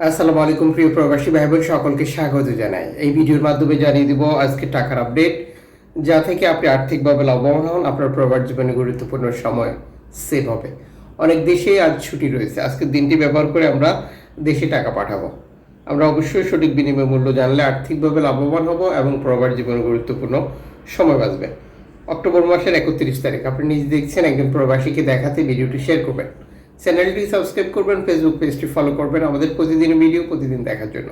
আসসালামু আলাইকুম, প্রিয় প্রবাসী ভাই বোন সকলকে স্বাগত জানাই। এই ভিডিওর মাধ্যমে জানিয়ে দিব আজকে টাকার আপডেট, যা থেকে আপনি আর্থিকভাবে লাভবান হন, আপনার প্রবাস জীবনে গুরুত্বপূর্ণ সময় সেভ হবে। অনেক দেশে আজ ছুটি রয়েছে। আজকের দিনটি ব্যবহার করে আমরা দেশে টাকা পাঠাবো। আমরা অবশ্যই সঠিক বিনিময় মূল্য জানলে আর্থিকভাবে লাভবান হব এবং প্রবাস জীবনে গুরুত্বপূর্ণ সময় বাঁচবে। অক্টোবর মাসের একত্রিশ তারিখ। আপনি নিজে দেখছেন একজন প্রবাসীকে দেখাতে ভিডিওটি শেয়ার করবেন। চ্যানেলটি সাবস্ক্রাইব করবেন ফেসবুক পেজটি ফলো করবেন, আমাদের প্রতিদিন ভিডিও প্রতিদিন দেখার জন্য।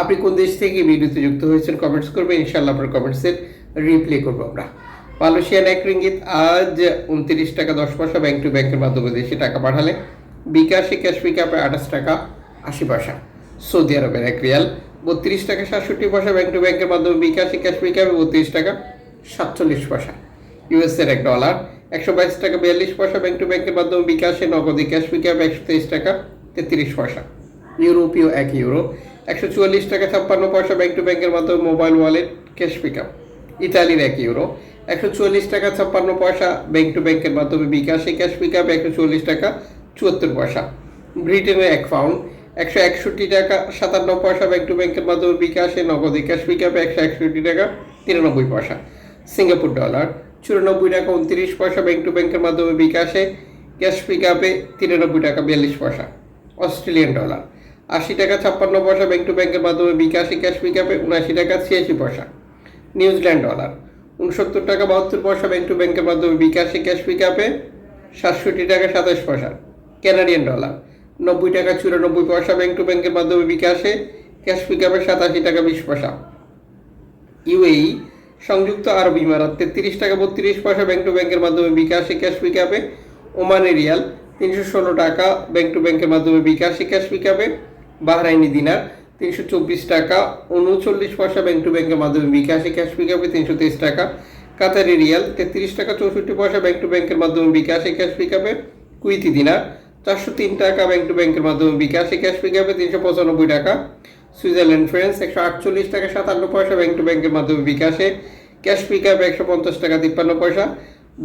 আপনি কোন দেশ থেকে ভিডিওতে যুক্ত হয়েছেন কমেন্টস করবেন ইনশাল্লাহ আপনার কমেন্টসের রিপ্লে করব আমরা। মালয়েশিয়ান এক রিঙ্গিত আজ উনত্রিশ টাকা দশ পয়সা ব্যাংক টু ব্যাংকের মাধ্যমে দেশে টাকা পাঠালে। বিকাশে ক্যাশ পিকআপে আঠাশ টাকা আশি পয়সা। সৌদি আরবের এক রিয়াল বত্রিশ টাকা সাতষট্টি পয়সা ব্যাংক টু ব্যাংকের মাধ্যমে বিকাশে ক্যাশ পিকআপে বত্রিশ টাকা সাতচল্লিশ পয়সা। ইউএসের এক ডলার একশো বাইশ টাকা, বিয়াল্লিশ পয়সা ব্যাংক টু ব্যাংকের মাধ্যমে বিকাশে নগদে ক্যাশ পিকআপ একশো তেইশ টাকা, তেত্রিশ পয়সা। ইউরোপীয় এক ইউরো একশো চুয়াল্লিশ টাকা, ছাপ্পান্ন পয়সা ব্যাংক টু ব্যাংকের মাধ্যমে মোবাইল ওয়ালেট ক্যাশ পিকআপ ইতালির এক ইউরো একশো চুয়াল্লিশ টাকা, ছাপ্পান্ন পয়সা ব্যাংক টু ব্যাংকের মাধ্যমে বিকাশে ক্যাশ পিকআপ একশো চুয়াল্লিশ টাকা, চুয়াত্তর পয়সা। ব্রিটেনের এক পাউন্ড একশো একষট্টি টাকা, সাতান্ন পয়সা ব্যাংক টু ব্যাংকের মাধ্যমে বিকাশে নগদে ক্যাশ পিকআপে একশো একষট্টি টাকা, তিরানব্বই পয়সা। সিঙ্গাপুর ডলার চুরানব্বই টাকা উনত্রিশ পয়সা ব্যাংক টু ব্যাংকের মাধ্যমে বিকাশে ক্যাশ পিক আপে তিরানব্বই টাকা বিয়াল্লিশ পয়সা, অস্ট্রেলিয়ান ডলার আশি টাকা ছাপ্পান্ন পয়সা ব্যাংক টু ব্যাংকের মাধ্যমে বিকাশে ক্যাশ পিক আপে উনআশি টাকা ছিয়াশি পয়সা, নিউজিল্যান্ড ডলার উনসত্তর টাকা বাহাত্তর পয়সা ব্যাংক টু ব্যাংকের মাধ্যমে বিকাশে ক্যাশ পিক আপে সাতষট্টি টাকা সাতাশ পয়সা কানাডিয়ান ডলার নব্বই টাকা চুরানব্বই পয়সা ব্যাংক টু ব্যাংকের মাধ্যমে বিকাশে ক্যাশ পিক আপে সাতাশি টাকা বিশ পয়সা। ইউএই সংযুক্ত আরব ইমারাত, তেত্রিশ টাকা বত্রিশ পয়সা ব্যাংক টু ব্যাংকের মাধ্যমে বিকাশে ক্যাশ পিকআপে ওমানে রিয়াল, তিনশো ষোলো টাকা ব্যাংক টু ব্যাংকের মাধ্যমে বিকাশে ক্যাশ পিকআপে বাহরাইনি দিনার, তিনশো চব্বিশ টাকা, উনচল্লিশ পয়সা ব্যাংক টু ব্যাংকের মাধ্যমে বিকাশে ক্যাশ পিকআপে তিনশো তেইশ টাকা। কাতারি রিয়াল, তেত্রিশ টাকা চৌষট্টি পয়সা ব্যাংক টু ব্যাংকের মাধ্যমে বিকাশে ক্যাশ পিকআপে কুইতি দিনার, চারশো তিন টাকা ব্যাংক টু ব্যাংকের মাধ্যমে বিকাশে ক্যাশ পিকআপে তিনশো পঁচানব্বই টাকা। সুইজারল্যান্ড, ফ্রেন্স, একশো আটচল্লিশ টাকা, সাতান্ন পয়সা ব্যাংক টু ব্যাংকের মাধ্যমে বিকাশে ক্যাশ পিকআপ একশো পঞ্চাশ টাকা, তিপ্পান্ন পয়সা।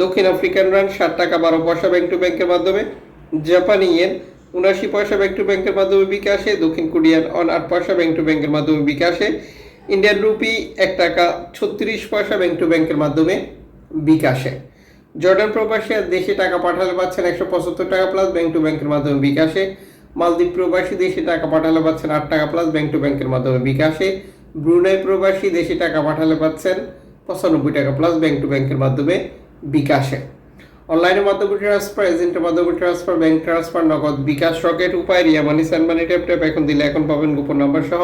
দক্ষিণ আফ্রিকান রান, ষাট টাকা, বারো পয়সা ব্যাংক টু ব্যাংকের মাধ্যমে। জাপানি ইয়েন উনাশি পয়সা ব্যাংক টু ব্যাংকের মাধ্যমে বিকাশে। দক্ষিণ কোরিয়ান, অন আট পয়সা ব্যাংক টু ব্যাংকের মাধ্যমে বিকাশে। ইন্ডিয়ান রুপি, এক টাকা, ছত্রিশ পয়সা ব্যাংক টু ব্যাংকের মাধ্যমে বিকাশে। জর্ডান প্রবাসী দেশে টাকা পাঠালে পাচ্ছেন একশো পঁচাত্তর টাকা প্লাস ব্যাংক টু ব্যাংকের মাধ্যমে বিকাশে। মালদ্বীপ প্রবাসী দেশে টাকা পাঠালে পাচ্ছেন আট টাকা প্লাস ব্যাংক টু ব্যাংকের মাধ্যমে বিকাশে। ব্রুনাই প্রবাসী দেশে টাকা পাঠালে পাচ্ছেন পঁচানব্বই টাকা প্লাস ব্যাংক টু ব্যাংকের মাধ্যমে বিকাশে। অনলাইনের মাধ্যমে ট্রান্সফার এজেন্টের মাধ্যমে ট্রান্সফার ব্যাংক ট্রান্সফার নগদ বিকাশ রকেট উপায়, Ria money send money tap tap এখন দিলে এখন পাবেন গোপন নাম্বার সহ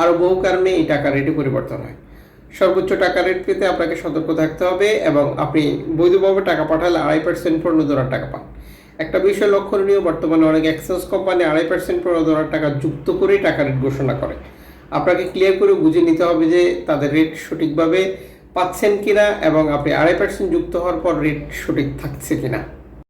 আরও বহু কারণে এই টাকা রেটে পরিবর্তন হয়। সর্বোচ্চ টাকা রেট পেতে আপনাকে সতর্ক থাকতে হবে এবং আপনি বৈধভাবে টাকা পাঠালে আড়াই পার্সেন্ট প্রণোদনার টাকা পান। একটা বিষয় লক্ষণীয়, বর্তমানে অনেক এক্সচেঞ্জ কোম্পানি আড়াই পার্সেন্ট প্রণোদনার টাকা যুক্ত করেই টাকা রেট ঘোষণা করে। আপনাকে ক্লিয়ার করে বুঝে নিতে হবে যে তাদের রেট সঠিকভাবে পাচ্ছেন কিনা এবং আপনি আড়াই পার্সেন্ট যুক্ত হওয়ার পর রেট সঠিক থাকছে কিনা?